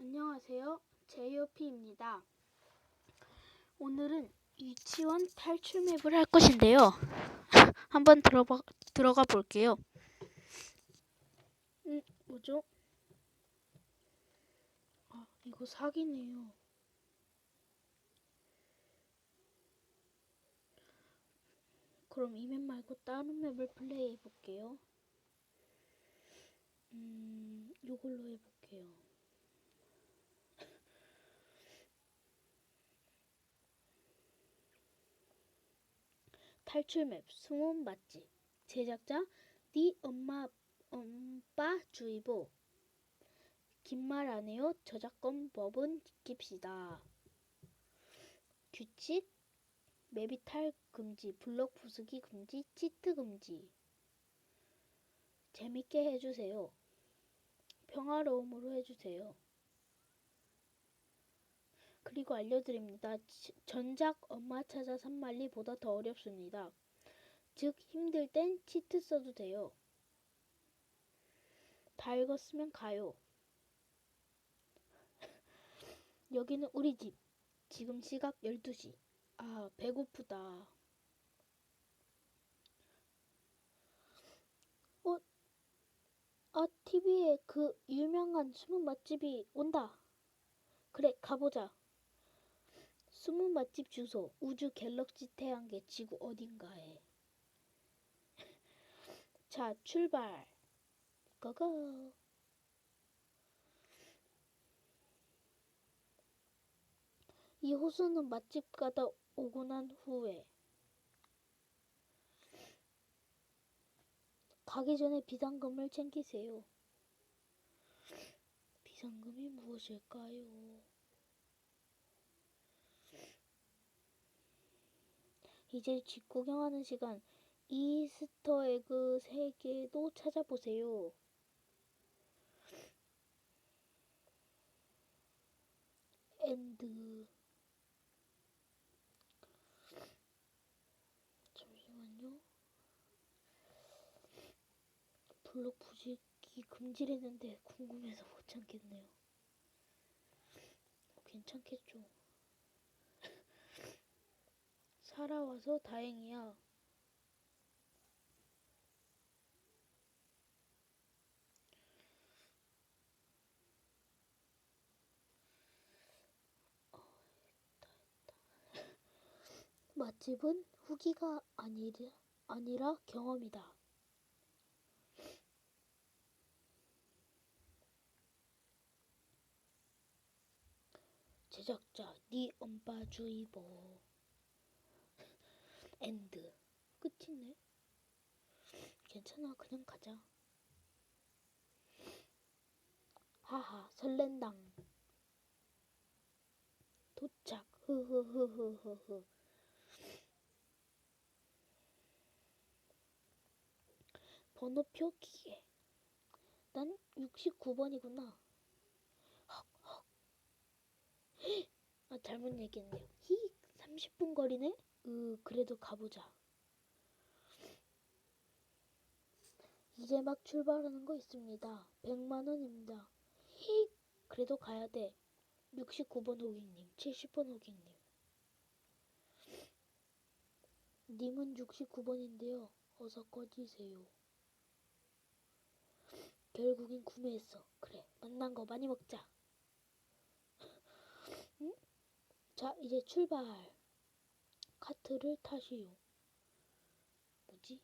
안녕하세요. 제이오피입니다. 오늘은 유치원 탈출 맵을 할 것인데요. 한번 들어봐, 들어가 볼게요. 음, 뭐죠? 아, 이거 사기네요. 그럼 이 맵 말고 다른 맵을 플레이해 볼게요. 음, 이걸로 해볼게요. 탈출 맵 숨은 맛집. 제작자 네 엄마 엄빠 주의보. 긴 말 안 해요. 저작권 법은 지킵시다. 규칙 맵이 탈 금지 블록 부수기 금지 치트 금지. 재밌게 해주세요. 평화로움으로 해주세요 그리고 알려드립니다. 지- 전작 엄마 찾아 산말리보다 더 어렵습니다. 즉 힘들 땐 치트 써도 돼요. 다 읽었으면 가요. 여기는 우리 집. 지금 시각 12시. 아, 배고프다. 어? 아, TV에 그 유명한 숨은 맛집이 온다. 그래, 가보자. 숨은 맛집 주소 우주 갤럭시 태양계 지구 어딘가에. 자 출발. 고고. 이 호수는 맛집 가다 오고 난 후에 가기 전에 비상금을 챙기세요. 비상금이 무엇일까요? 이제 집 구경하는 시간. 이스터 에그 3개도 찾아보세요. 엔드. 잠시만요. 블록 부식이 금지랬는데 궁금해서 못 참겠네요. 괜찮겠죠? 살아와서 다행이야. 맛집은 후기가 아니라, 아니라 경험이다. 제작자 니 엄빠 주의보 엔드 끝이네. 괜찮아 그냥 가자. 하하 설렌당. 도착. 흐흐흐흐흐흐. 번호표 기계. 난 69번이구나. 헉 헉. 아 잘못 얘기했네요. 히 30분 거리네 으, 그래도 가보자. 이제 막 출발하는 거 있습니다. 100만 원입니다. 히, 그래도 가야 돼. 69번 호객님, 70번 호객님. 님은 69번인데요. 어서 꺼지세요. 결국엔 구매했어. 그래, 만난 거 많이 먹자. 응? 자, 이제 출발. 카트를 타시오. 뭐지?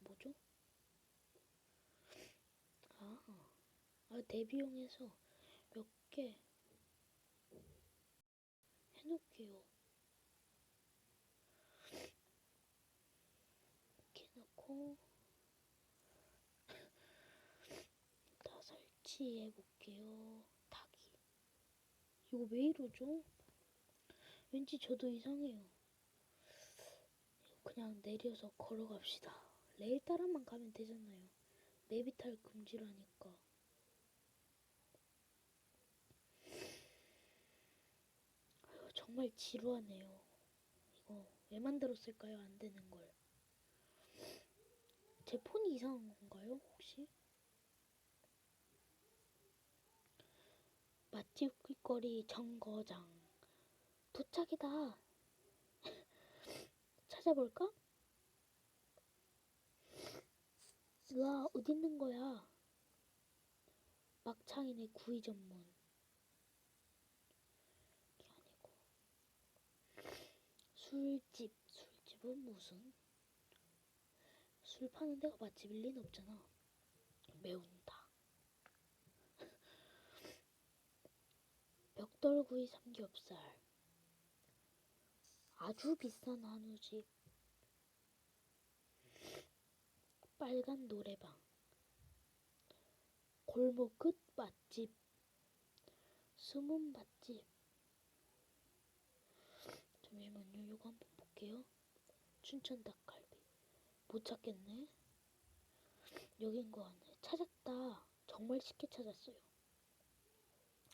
뭐죠? 아, 아 대비용에서 몇 개 해놓을게요. 이렇게 놓고 다 설치해 볼게요. 타기. 이거 왜 이러죠? 왠지 저도 이상해요. 그냥 내려서 걸어갑시다. 레일 따라만 가면 되잖아요. 맵이 탈 금지라니까. 정말 지루하네요. 이거 왜 만들었을까요? 안 되는 걸. 제 폰이 이상한 건가요? 혹시? 맛집 qui거리 정거장 도착이다. 찾아볼까? 와 어디 있는 거야? 막창이네 구이 전문. 이게 아니고 술집 술집은 무슨? 술 파는 데가 맛집일 리는 없잖아. 매운다. 벽돌구이 삼겹살. 아주 비싼 한우집. 빨간 노래방. 골목 끝 맛집. 숨은 맛집. 잠시만요. 이거 한번 볼게요. 춘천 닭갈비. 못 찾겠네. 여긴 거 같네. 찾았다. 정말 쉽게 찾았어요.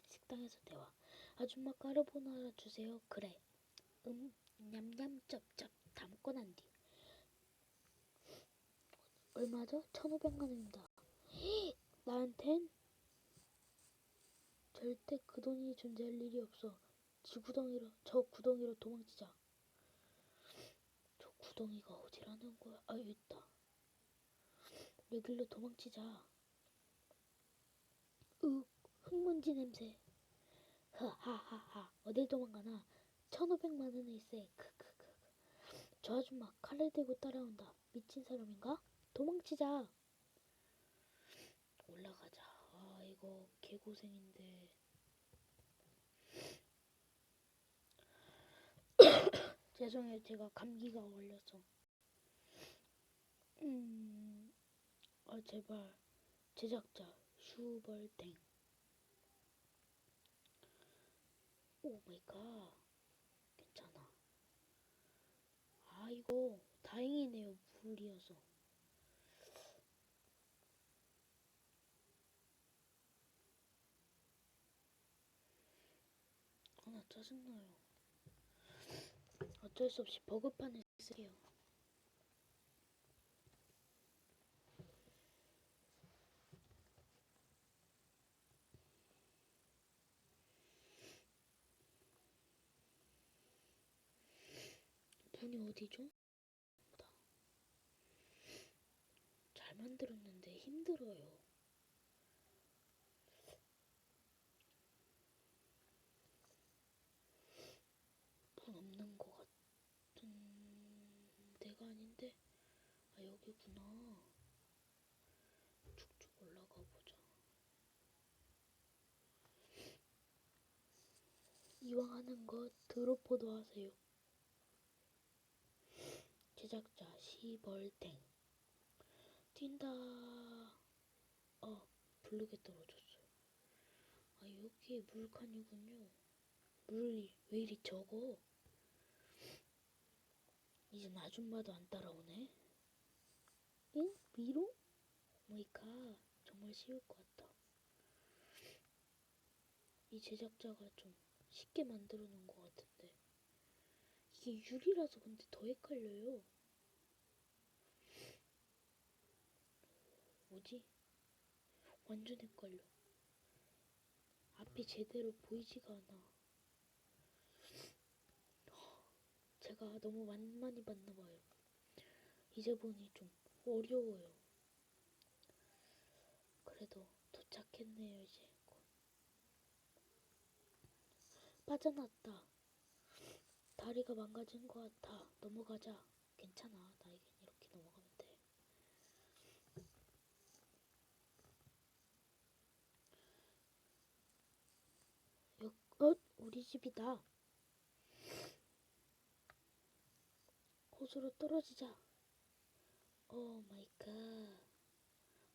식당에서 대화. 아줌마 까르보나라 주세요. 그래. 음, 냠냠 쩝쩝 담고 난 뒤. 얼마죠? 1,500만 원입니다. 나한텐 절대 그 돈이 존재할 일이 없어. 지 구덩이로 저 구덩이로 도망치자. 저 구덩이가 어디라는 거야? 아 여기 있다. 여길로 도망치자. 으 흙먼지 냄새. 하하하하 어딜 도망가나 1500만 원의 일세 크크크 저 아줌마 칼을 들고 따라온다. 미친 사람인가? 도망치자. 올라가자. 아 이거 개고생인데. 죄송해요. 제가 감기가 걸려서. 음... 아 제발. 제작자 슈벌땡. 오 마이 갓. 괜찮아. 아, 이거 다행이네요. 물이어서. 아, 나 짜증나요. 어쩔 수 없이 버그판을 쓰게요. 문이 어디죠? 다. 잘 만들었는데 힘들어요. 문 없는 것 같은 데가 아닌데 아 여기구나. 쭉쭉 올라가 보자. 이왕 하는 거 드로포도 하세요. 제작자 시벌탱. 뛴다. 어 블록에 떨어졌어요 아 여기에 물칸이군요. 물이 왜 이리 적어? 이젠 아줌마도 안 따라오네. 응? 위로? 오마이갓 정말 쉬울 것 같다 이 제작자가 좀 쉽게 만들어 놓은 것 같은데. 이게 유리라서 근데 더 헷갈려요 뭐지? 완전 헷갈려. 앞이 제대로 보이지가 않아. 제가 너무 많이 봤나 봐요. 이제 보니 좀 어려워요. 그래도 도착했네요, 이제. 곧. 빠져났다. 다리가 망가진 것 같아. 넘어가자. 괜찮아. 나에겐 이렇게 넘어가면 돼. 여, 어? 우리 집이다. 호수로 떨어지자. 오 마이 갓.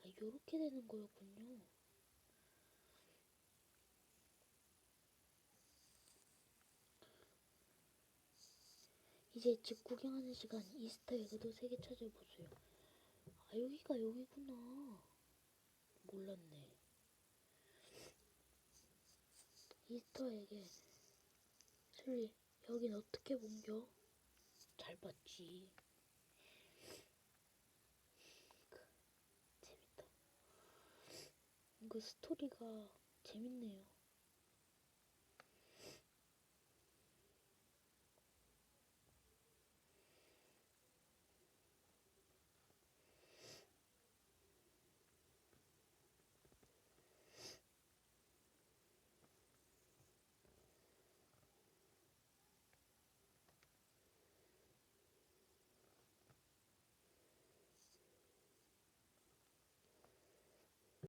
아, 요렇게 되는 거였군요. 이제 집 구경하는 시간 이스터 에그도 세 개 찾아보세요. 아 여기가 여기구나. 몰랐네. 이스터에게 슬리 여긴 어떻게 옮겨? 잘 봤지. 그, 재밌다. 이거 스토리가 재밌네요.